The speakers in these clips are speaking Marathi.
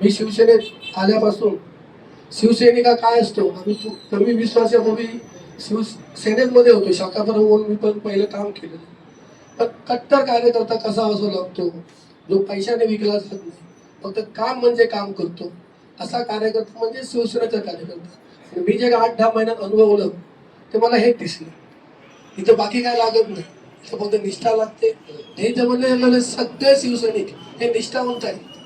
मी शिवसेनेत आल्यापासून शिवसैनिका काय असतो? आम्ही कमी वीस वर्षापूर्वी शिवसेनेमध्ये होतो. शाखापर होऊन मी पण पहिलं काम केलं पण कट्टर कार्यकर्ता कसा असो लागतो जो पैशाने विकला जात नाही फक्त काम म्हणजे काम करतो. असा कार्यकर्ता म्हणजे शिवसेनेचा कार्यकर्ता. आणि मी जे आठ दहा महिन्यात अनुभवलं ते मला हेच दिसलं. इथं बाकी काय लागत नाही. इथं फक्त निष्ठा लागते. हे जमले सगळे शिवसैनिक हे निष्ठावंत आहेत.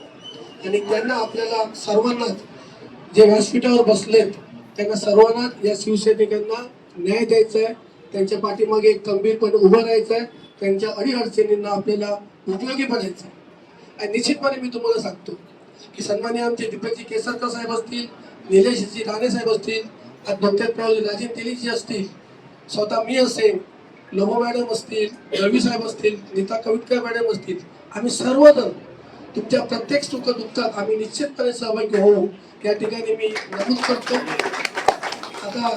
आणि त्यांना आपल्याला सर्वांनाच जे व्यासपीठावर बसलेत त्यांना सर्वांना या शिवसैनिकांना न्याय द्यायचा आहे त्यांच्या पाठीमागे एक खंबीरपणे उभं राहायचं आहे त्यांच्या अडीअडचणींना आपल्याला उपयोगी पडायचं आहे आणि निश्चितपणे मी तुम्हाला सांगतो की सन्मान्य आमचे दीपकजी केसरकर साहेब असतील निलेशजी राणे साहेब असतील आज डॉक्टर राजीन तेलीजी असतील स्वतः मी असेल लोबो मॅडम असतील रवी साहेब असतील नीता कविटकर मॅडम असतील आम्ही सर्वजण तुमच्या प्रत्येक सुख दुःखात आम्ही निश्चितपणे सहभागी होऊ. या ठिकाणी मी नमूद करतो. आता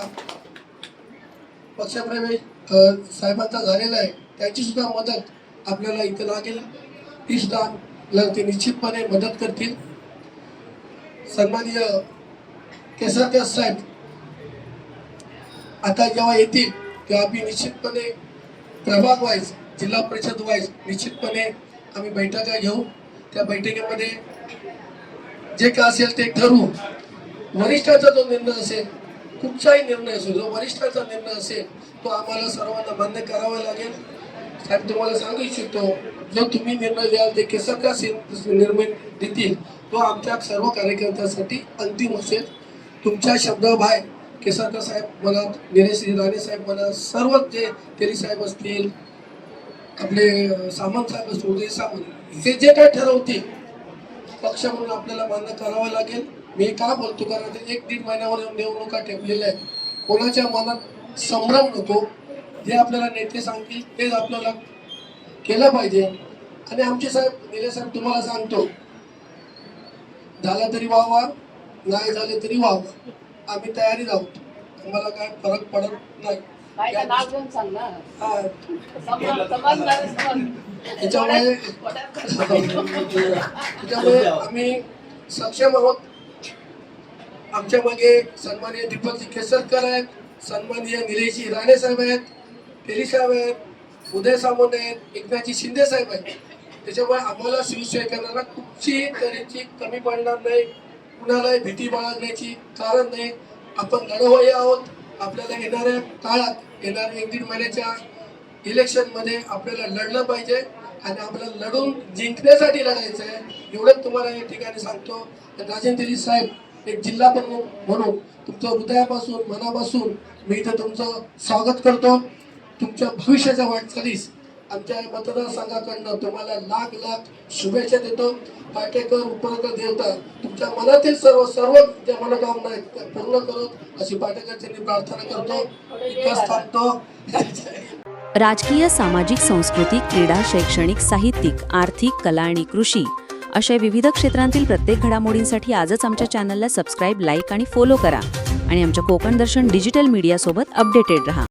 पक्षप्रवेश साहेबांचा झालेला आहे. त्याची सुद्धा मदत आपल्याला इथं लागेल. ती सुद्धा आपल्याला ते निश्चितपणे मदत करतील. सन्माननीय केसरदास साहेब आता जेव्हा येतील तेव्हा आम्ही निश्चितपणे प्रभाग वाईज जिल्हा परिषद वाईज निश्चितपणे आम्ही बैठका घेऊ. त्या बैठकीमध्ये जे काय असेल ते ठरवू वरिष्ठाचा जो निर्णय असेल कुठचाही निर्णय असेल जो वरिष्ठाचा निर्णय असेल तो आम्हाला सर्वांना मान्य करावा लागेल. साहेब तुम्हाला सांगू इच्छितो जो तुम्ही निर्णय द्याल ते केसरका निर्णय देतील तो आमच्या सर्व कार्यकर्त्यांसाठी अंतिम असेल. तुमच्या शब्दाबाहेर केसरकर साहेब म्हणा निलेश राणे साहेब म्हणा सर्व जे तेरी साहेब असतील आपले अं, सामंत साहेब उदय सामंत. हे जे काय ठरवतील पक्ष म्हणून आपल्याला मान्य करावं लागेल. मी का बोलतो? कारण ते एक दीड महिन्यावर येऊन निवडणुका ठेवलेल्या आहेत. कोणाच्या मनात संभ्रम नको. जे आपल्याला नेते सांगतील तेच आपल्याला केलं पाहिजे. आणि आमचे साहेब निलेश साहेब तुम्हाला सांगतो. झालं तरी व्हावा नाही झाले तरी व्हावा. आम्ही तयारीत आहोत. आम्हाला काय फरक पडत नाही. त्याच्यामुळे त्याच्यामुळे आम्ही सक्षम आहोत. आमच्या मागे सन्माननीय दीपकजी केसरकर आहेत सन्माननीय निलेशजी राणे साहेब आहेत तेली साहेब आहेत उदय सामंत आहेत एकनाथजी शिंदे साहेब आहेत. त्याच्यामुळे आम्हाला शिवसैनिकांना कुठची तऱ्हेची कमी पडणार नाही कुणालाही भीती बाळगण्याची कारण नाही. आपण लढवय्ये आहोत. आपल्याला येणाऱ्या काळात येणाऱ्या एक दीड महिन्याच्या इलेक्शनमध्ये आपल्याला लढलं पाहिजे आणि आपल्याला लढून जिंकण्यासाठी लढायचं आहे. एवढंच तुम्हाला या ठिकाणी सांगतो. राजेंद्रजी साहेब एक जिल्हा प्रमुख म्हणून तुमचं हृदयापासून मनापासून मी इथं तुमचं स्वागत करतो. तुमच्या भविष्याच्या वाटचालीस आमच्या मतदारसंघाकडनं तुम्हाला लाख लाख शुभेच्छा देतो. पाटेकर उपरकर देवता तुमच्या मनातील सर्व सर्व ज्या मनोकामना आहेत त्या पूर्ण करत अशी पाटेकरची प्रार्थना करतो. इतकंच थांबतो. राजकीय सामाजिक सांस्कृतिक क्रीडा शैक्षणिक साहित्यिक आर्थिक कला आणि कृषी अशा विविध क्षेत्रांतील प्रत्येक घडामोडींसाठी आजच आमच्या चॅनलला सबस्क्राईब लाईक आणि फॉलो करा. आणि आमच्या कोकण दर्शन डिजिटल मीडियासोबत अपडेटेड रहा.